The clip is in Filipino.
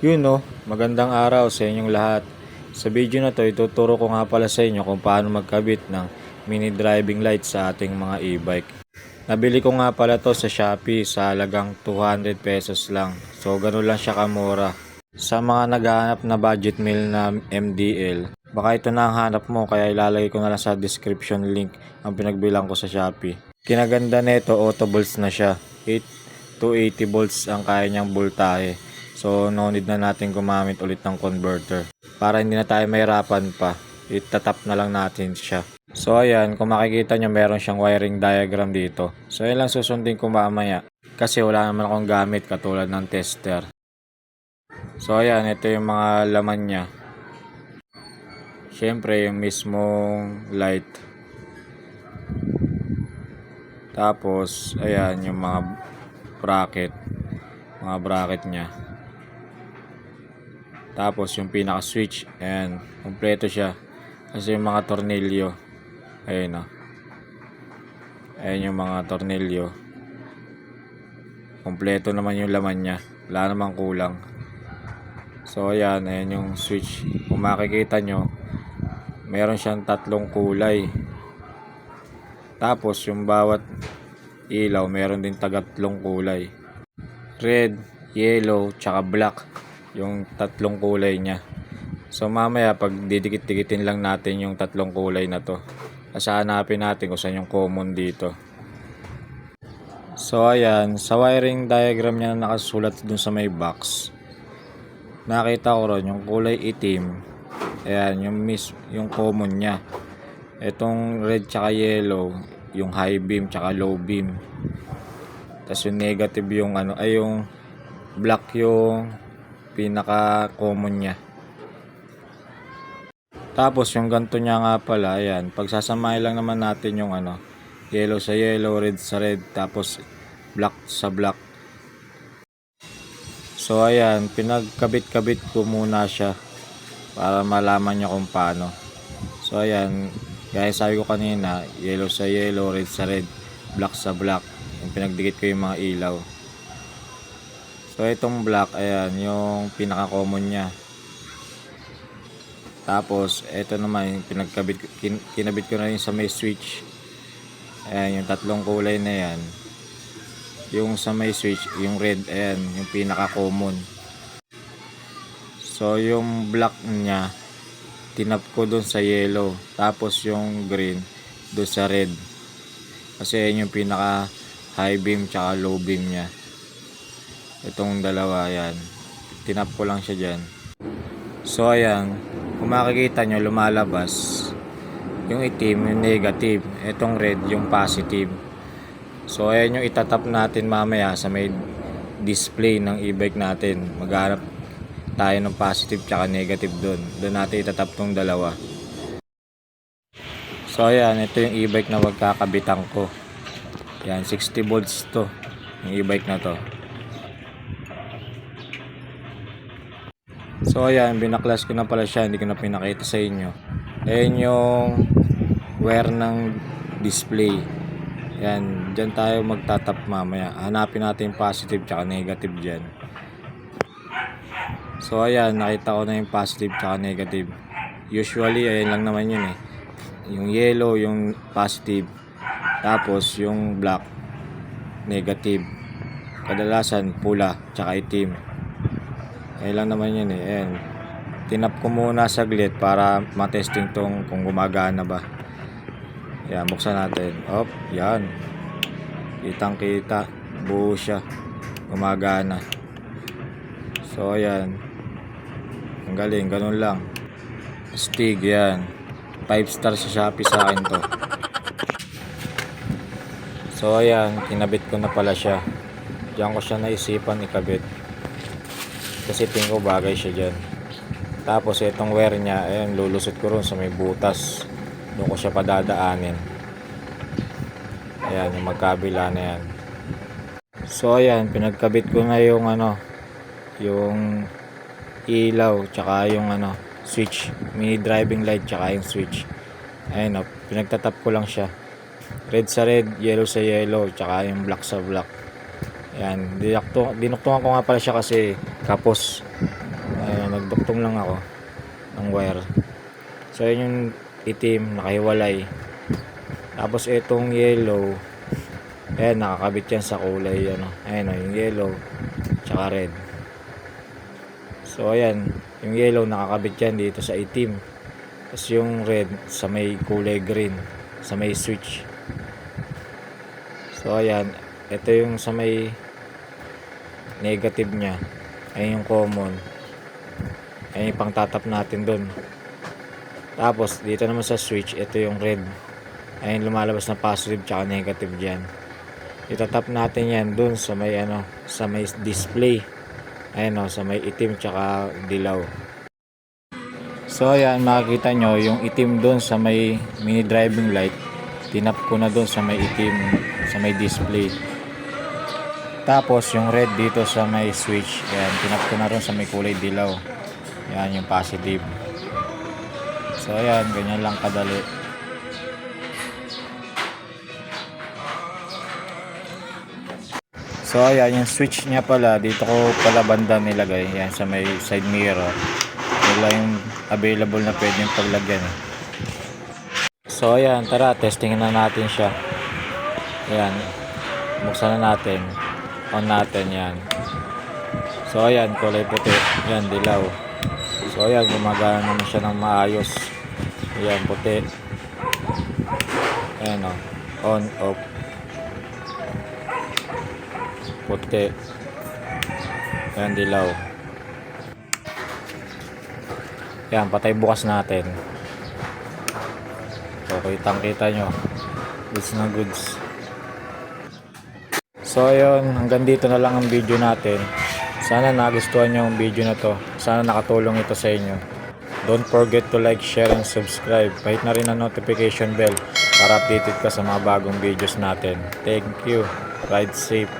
Yun no, magandang araw sa inyong lahat. Sa video na to, ituturo ko nga pala sa inyo kung paano magkabit ng mini driving light sa ating mga e-bike. Nabili ko nga pala to sa Shopee sa halagang 200 pesos lang. So ganun lang siya kamura. Sa mga naghahanap na budget meal na MDL, baka ito na ang hanap mo kaya ilalagay ko na lang sa description link ang pinagbilang ko sa Shopee. Kinaganda nito, auto volts na siya. 8 to 80 volts ang kaya niyang voltahe. So no need na natin gumamit ulit ng converter. Para hindi na tayo mahirapan pa, itatap na lang natin siya. So ayan, kung makikita nyo meron siyang wiring diagram dito. So yan lang susundin ko mamaya. Kasi wala naman akong gamit katulad ng tester. So ayan, ito yung mga laman niya. Siyempre yung mismong light. Tapos, ayan yung mga bracket. Mga bracket niya. Tapos yung pinaka switch, ayan, kompleto siya. Kasi yung mga tornilyo, ayun o. Ayan yung mga tornilyo. Kompleto naman yung laman niya. Wala namang kulang. So ayan, ayan yung switch. Kung makikita nyo, meron siyang tatlong kulay. Tapos yung bawat ilaw, meron din tagatlong kulay. Red, yellow, tsaka black. Yung tatlong kulay niya. So mamaya pag didikit-dikitin lang natin yung tatlong kulay na to. Kasi hanapin natin kung saan yung common dito. So ayan, sa wiring diagram niya na nakasulat dun sa may box. Nakita ko ron yung kulay itim. Ayan, yung miss, yung common niya. Itong red tsaka yellow, yung high beam tsaka low beam. Tapos yung negative yung ano, ay yung black yung pinaka common niya. Tapos yung ganto niya nga pala, ayan, pagsasamahin lang naman natin yung ano, yellow sa yellow, red sa red, tapos black sa black. So ayan, pinagkabit-kabit ko muna siya para malaman niyo kung paano. So ayan, gaya sabi ko kanina, yellow sa yellow, red sa red, black sa black. Yung pinagdikit ko yung mga ilaw. So itong black, ayan, yung pinaka-common niya. Tapos, ito naman, yung pinagkabit, kin, kinabit ko na rin sa may switch. Ayan, yung tatlong kulay na yan. Yung sa may switch, yung red, ayan, yung pinaka-common. So, yung black niya, tinap ko dun sa yellow. Tapos, yung green, dun sa red. Kasi ayan yung pinaka high beam tsaka low beam niya. Itong dalawa, ayan. Tinap ko lang siya dyan. So, ayan. Kung makikita nyo, lumalabas. Yung itim, yung negative. Itong red, yung positive. So, ayan yung itatap natin mamaya sa may display ng e-bike natin. Maghanap tayo ng positive tsaka negative doon. Doon natin itatap tong dalawa. So, ayan. Ito yung e-bike na magkakabitan ko. Yan, 60 volts to. Yung e-bike na to. So ayan, binaklas ko na pala siya, hindi ko na pinakita sa inyo. Ayan yung wire ng display. Ayan, dyan tayo magtatap mamaya. Hanapin natin yung positive tsaka negative dyan. So ayan, nakita ko na yung positive tsaka negative. Usually, ayan lang naman yun eh. Yung yellow, yung positive. Tapos yung black, negative. Kadalasan pula tsaka itim. Ayan lang naman yun eh. Ayan. Tinap ko muna saglit para matesting tong kung gumagana ba. Ayan, buksan natin. Op, yan. Kitang kita. Buo siya. Gumagana. So, ayan. Ang galing. Ganun lang. Stig, yan. 5 star sa Shopee sa akin to. So, ayan. Kinabit ko na pala siya. Diyan ko siya naisipan ikabit kasi tingin ko bagay siya dyan. Tapos itong wire niya ayun lulusot ko ron sa may butas. Doon ko siya padadaanin. Ayan yung magkabila na yan. So ayan pinagkabit ko na yung ano yung ilaw tsaka yung ano switch. Mini driving light tsaka yung switch. Ayun o pinagtatap ko lang siya. Red sa red yellow sa yellow tsaka yung black sa black. Ayan, dinuktungan ko nga pala siya kasi kapos. nagduktong lang ako ng wire. So yun yung itim, nakahiwalay. Tapos itong yellow, ayan, nakakabit yan sa kulay, ano, ayan o, yung yellow, tsaka red. So ayan, yung yellow nakakabit yan dito sa itim. Tapos yung red sa may kulay green, sa may switch. So ayan, ito yung sa may negative niya. Ayan yung common. Ayan yung pang tatap natin dun. Tapos dito naman sa switch, ito yung red. Ayan lumalabas na positive tsaka negative diyan. Itatap natin yan dun sa may ano, sa may display. Ayan o, sa may itim tsaka dilaw. So ayan, makikita nyo yung itim dun sa may mini driving light. Tinap ko na dun sa may itim, sa may display. Tapos yung red dito sa may switch, ayan, tinap ko na rin sa may kulay dilaw. Ayan yung positive. So ayan, ganyan lang kadali. So ayan, yung switch niya pala, dito ko pala banda nilagay. Yan sa may side mirror. Wala yung available na pwedeng paglagyan. So ayan, tara, testingin na natin siya. Ayan, buksan na natin. On natin yan. So ayan, kulay puti. Yan, dilaw. So ayan, gumagana naman siya ng maayos. Ayan, puti. Ayan o. On, off. Puti. Ayan, dilaw. Ayan, patay bukas natin. So, kitang kita nyo. Goods na goods. So, ayun. Hanggang dito na lang ang video natin. Sana nagustuhan nyo ang video na to. Sana nakatulong ito sa inyo. Don't forget to like, share, and subscribe. Kahit na rin ang notification bell para updated ka sa mga bagong videos natin. Thank you. Ride safe.